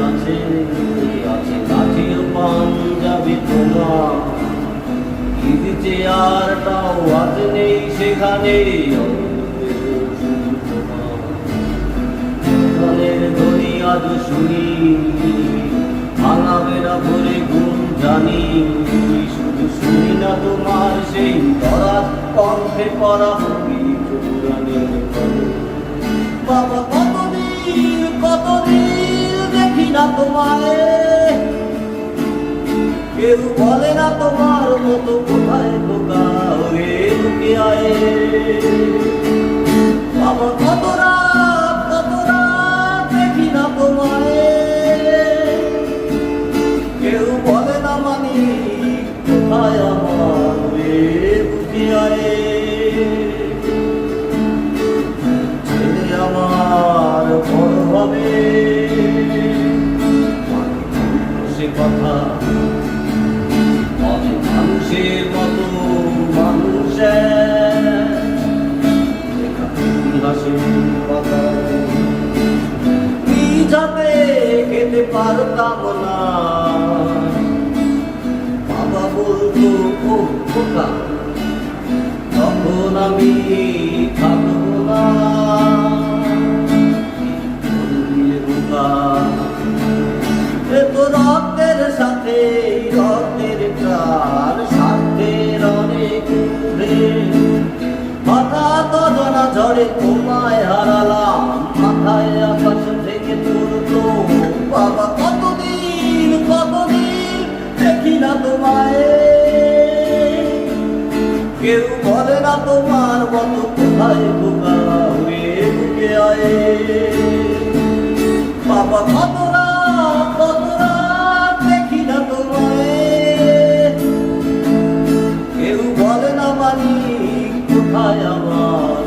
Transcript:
আছে আছে কাঠের পাঞ্জাবি তোমার ইজি চেয়ারটাও আজ নেই সেখানে গানের ধ্বনি শুনি। জানি সেই ধরার কণ্ঠে পড়া চৌরানের ঘরে বাবা, কতদিন তোমায়? কেউ বলে না তোমার মতো কোথায় বোকা হয়ে লুকে মানি কোথায় আমার হয়ে লুকে আমার বড় হবে। সে কথা মানুষের মতো মানুষের যাতে খেতে পারতাম না। খোকা তখন আমি থাকব না। এ তো রক্তের সাথে, রক্তের প্রাণ, স্বার্থের অনেক হঠাৎ ঝড়ে তোমায় হারালাম না তোমার মতো কোথায় বোকা হয়ে ঢুকে আয়ে। বাবা, কত রাত কত রাত দেখি না তোমায়। কেউ বলে না মানি কোথায় আমার